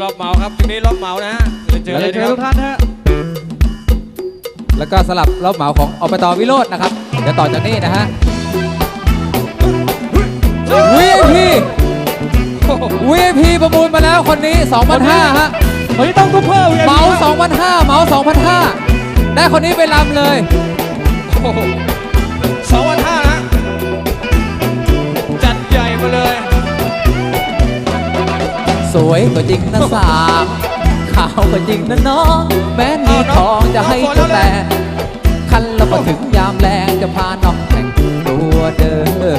รอบเหมาครับทีนี้รอบเหมานะฮะเรียนเจอและเลเรียยนนะคเชิญรับทุกท่านฮะ แล้วก็สลับรอบเหมาของอบตวิโรจน์นะครับ เดี๋ยวต่อจากนี้นะฮะ VIP VIP ประมูลมาแล้วคนนี้ 2,500ฮะ วันนี้ต้องทุบเพิ่มเหมา2,500เหมา2,500ได้คนนี้ไปลำเลยโอ้โห สวยกว่าจริงนะสาวขาวกว่าจริงนะน้องแม้มีทองจะให้เจ้าแต่ คันแล้วพอถึงยามแรงจะพาน้องแต่งตัวเด้อ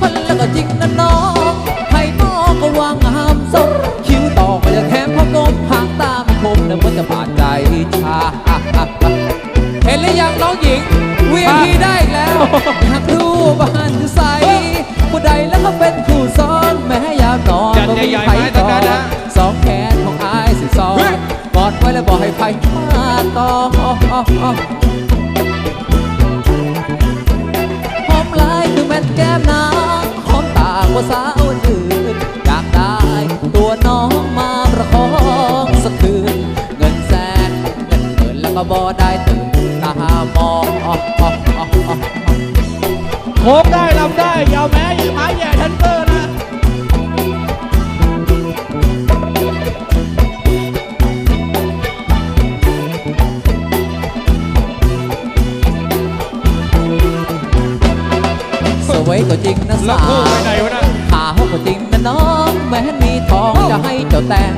มันแล้วก็จริงนะน้องให้น้องก็วางงามสมคิ้วต่อก็จะแถมพอกลมหางตาไม่คมแล้วมันจะบาดใจชาเห็นหรือยังน้องหญิง VIP ได้อีกแล้วอยากรู้บ้าน ต่อหอมลายคือแม่นแก้มนางหอมตากว่าสาวอื่นอยากได้ตัวน้องมาประคองสักคืน เงินแสนเงินหมื่นแล้วก็บ่ได้ตื่นตามองโคกได้ลำได้ สวยก็จริงนะแล้สาวคู่ไปไหนววะนะขาวก็จริงนะน้องแม้มีทองจะให้เจ้าแต่ง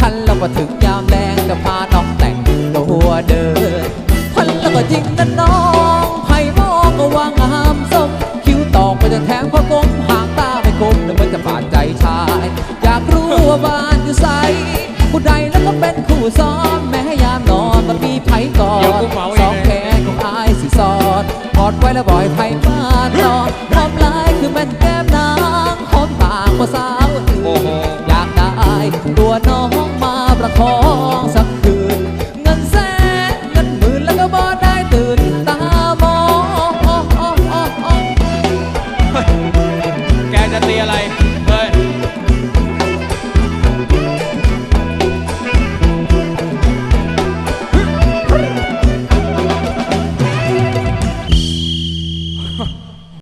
คันแล้วก็ถึงยามแรงจะพาน้องแต่งตัวเดินคันแล้วก็จริงนะน้องไผ่มองก็วางงามสมคิ้วตอกก็จะแทงพอกลมหางตาไม่คมแล้วมันจะบาดใจชาย อยากรู้ว่าบ้านอยู่ใสผู้ใดแล้วก็เป็นคู่ซ้อนแม้านนอนหอมลายคือแม่นแก้มนางหอมปากกว่าสาวอื่โอ้นโหอยากได้ตัวน้องมาประคองสัก